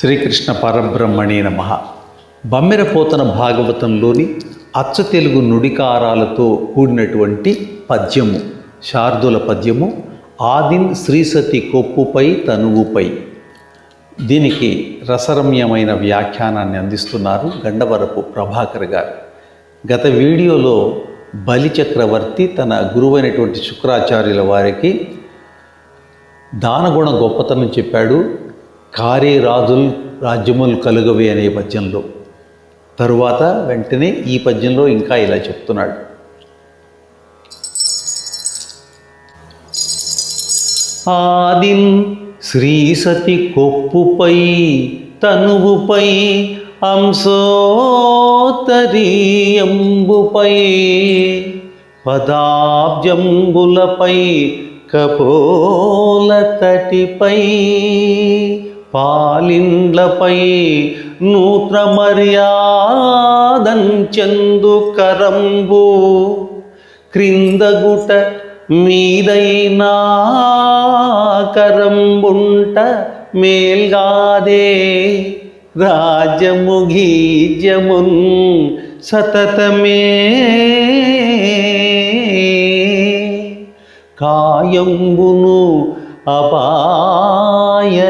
శ్రీకృష్ణ పరబ్రహ్మణే నమ. బమ్మెరపోతన భాగవతంలోని అచ్చ తెలుగు నుడికారాలతో కూడినటువంటి పద్యము శార్దుల పద్యము ఆదిన్ శ్రీసతి కొప్పుపై తనువుపై. దీనికి రసరమ్యమైన వ్యాఖ్యానాన్ని అందిస్తున్నారు గండవరపు ప్రభాకర్ గారు. గత వీడియోలో బలి చక్రవర్తి తన గురువైనటువంటి శుక్రాచార్యుల వారికి దానగుణ గొప్పతనం చెప్పాడు కారే రాజుల్ రాజ్యములు కలుగవి అనే పద్యంలో. తరువాత వెంటనే ఈ పద్యంలో ఇంకా ఇలా చెప్తున్నాడు. ఆదిల్ శ్రీసతి కొప్పుపై తనువుపై అంశోత్తరీయంబుపై పదాబ్జంబులపై కపోల తటిపై పాలిండ్లపై నూత్ర మర్యాదంచెందు కరంబు. క్రిందగుట మీదైనా కరంబుంట మేల్గాదే. రాజము గీజమున్ సతతమే. కాయంబును అపాయ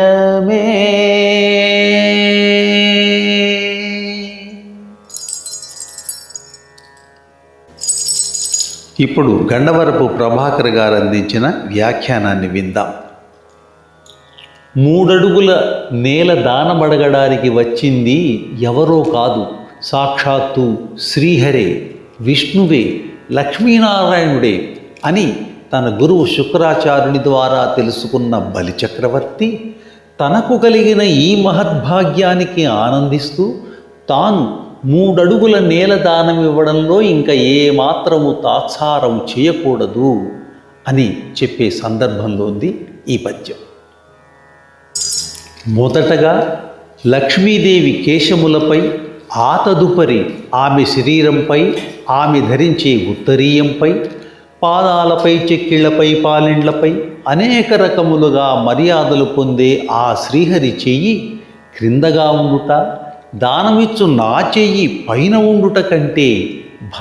ఇప్పుడు గండవరపు ప్రభాకర్ గారు అందించిన వ్యాఖ్యానాన్ని విందాం. మూడడుగుల నేల దానమడగడానికి వచ్చింది ఎవరో కాదు. సాక్షాత్తు శ్రీహరే విష్ణువే లక్ష్మీనారాయణుడే అని తన గురువు శుక్రాచార్యుని ద్వారా తెలుసుకున్న బలిచక్రవర్తి తనకు కలిగిన ఈ మహద్భాగ్యానికి ఆనందిస్తూ తాను మూడడుగుల నేల దానం ఇవ్వడంలో ఇంకా ఏమాత్రము తాత్సారం చేయకూడదు అని చెప్పే సందర్భంలో ఉంది ఈ పద్యం. మొదటగా లక్ష్మీదేవి కేశములపై ఆ తదుపరి ఆమె శరీరంపై ఆమె ధరించే ఉత్తరీయంపై పాదాలపై చెక్కిళ్ళపై పాలిండ్లపై అనేక రకములుగా మర్యాదలు పొందే ఆ శ్రీహరి చెయ్యి క్రిందగా ఉండుట దానమిచ్చు నా చెయ్యి పైన ఉండుట కంటే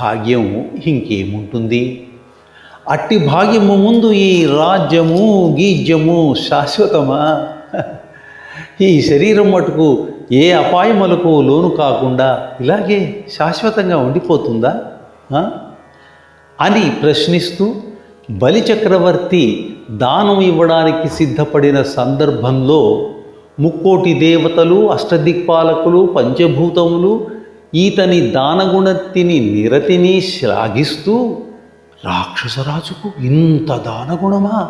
భాగ్యం ఇంకేముంటుంది? అట్టి భాగ్యము ముందు ఈ రాజ్యము గీజ్యము శాశ్వతమా? ఈ శరీరం మటుకు ఏ అపాయములకు లోను కాకుండా ఇలాగే శాశ్వతంగా ఉండిపోతుందా? అని ప్రశ్నిస్తూ బలిచక్రవర్తి దానం ఇవ్వడానికి సిద్ధపడిన సందర్భంలో ముక్కోటి దేవతలు అష్టదిక్పాలకులు పంచభూతములు ఈతని దానగుణత్తిని నిరతిని శ్లాఘిస్తూ రాక్షసరాజుకు ఇంత దానగుణమా?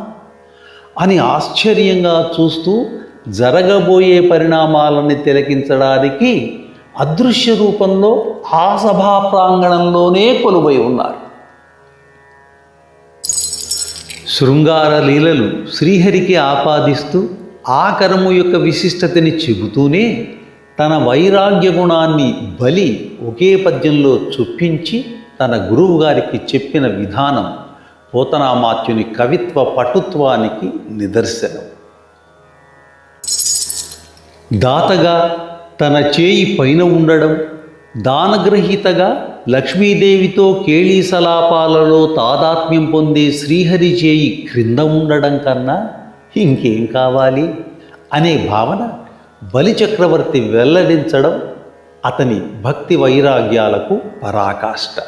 అని ఆశ్చర్యంగా చూస్తూ జరగబోయే పరిణామాలని తిలకించడానికి అదృశ్య రూపంలో ఆ సభా ప్రాంగణంలోనే కొలువై ఉన్నారు. శృంగార లీలలు శ్రీహరికి ఆపాదిస్తూ ఆ కరము యొక్క విశిష్టతని చెబుతూనే తన వైరాగ్య గుణాన్ని బలి ఒకే పద్యంలో చొప్పించి తన గురువు గారికి చెప్పిన విధానం పోతనామాత్యుని కవిత్వ పటుత్వానికి నిదర్శనం. దాతగా తన చేయి పైన ఉండడం దానగ్రహీతగా లక్ష్మీదేవితో కేళీ సలాపాలలో తాదాత్మ్యం పొందే శ్రీహరి చేయి క్రింద ఉండడం కన్నా ఇంకేం కావాలి? అనే భావన బలిచక్రవర్తి వెల్లడించడం అతని భక్తి వైరాగ్యాలకు పరాకాష్ట.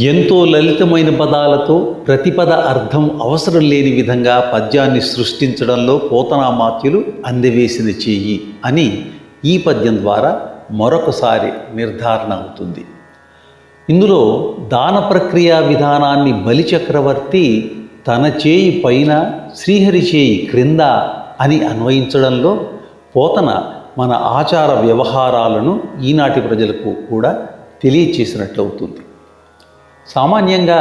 ఎంతో లలితమైన పదాలతో ప్రతిపద అర్థం అవసరం లేని విధంగా పద్యాన్ని సృష్టించడంలో పోతనామాత్యులు అందివేసిన చెయ్యి అని ఈ పద్యం ద్వారా మరొకసారి నిర్ధారణ అవుతుంది. ఇందులో దాన ప్రక్రియ విధానాన్ని బలిచక్రవర్తి తన చేయి పైన శ్రీహరి చేయి క్రింద అని అన్వయించడంలో పోతన మన ఆచార వ్యవహారాలను ఈనాటి ప్రజలకు కూడా తెలియచేసినట్లవుతుంది. సామాన్యంగా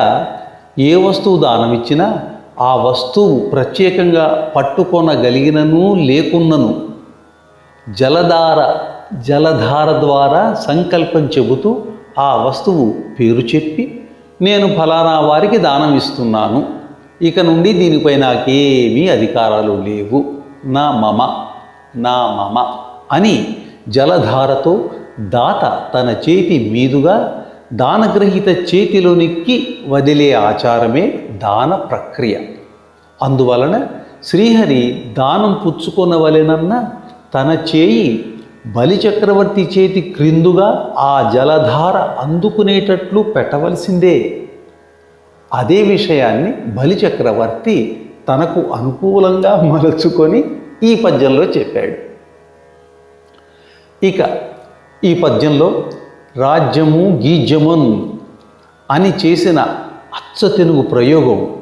ఏ వస్తువు దానమిచ్చినా ఆ వస్తువు ప్రత్యేకంగా పట్టుకొనగలిగినను లేకున్నను జలధార జలధార ద్వారా సంకల్పం చెబుతూ ఆ వస్తువు పేరు చెప్పి నేను ఫలానా వారికి దానం ఇస్తున్నాను ఇక నుండి దీనిపై నాకేమీ అధికారాలు లేవు. నా మమ నా మమ అని జలధారతో దాత తన చేతి మీదుగా దానగ్రహీత చేతిలోనికి వదిలే ఆచారమే దాన ప్రక్రియ. అందువలన శ్రీహరి దానం పుచ్చుకొనవలెనన్న తన చేయి బలిచక్రవర్తి చేతి క్రిందుగా ఆ జలధార అందుకునేటట్లు పెట్టవలసిందే. అదే విషయాన్ని బలిచక్రవర్తి తనకు అనుకూలంగా మలుచుకొని ఈ పద్యంలో చెప్పాడు. ఇక ఈ పద్యంలో రాజ్యము గీజ్యమున్ అని చేసిన అచ్చ తెలుగు ప్రయోగం.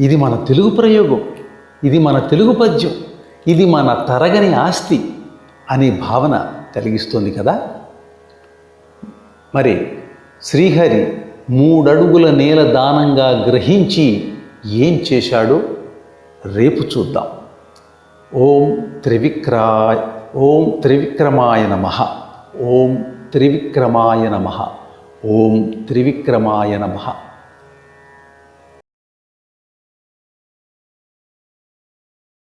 ఇది మన తెలుగు ప్రయోగం. ఇది మన తెలుగు పద్యం. ఇది మన తరగని ఆస్తి అనే భావన కలిగిస్తుంది కదా. మరి శ్రీహరి మూడడుగుల నేల దానంగా గ్రహించి ఏం చేశాడో రేపు చూద్దాం. ఓం త్రివిక్రాయ ఓం త్రివిక్రమాయ నమ ఓం త్రివిక్రమాయ నమ ఓం త్రివిక్రమాయ నమ.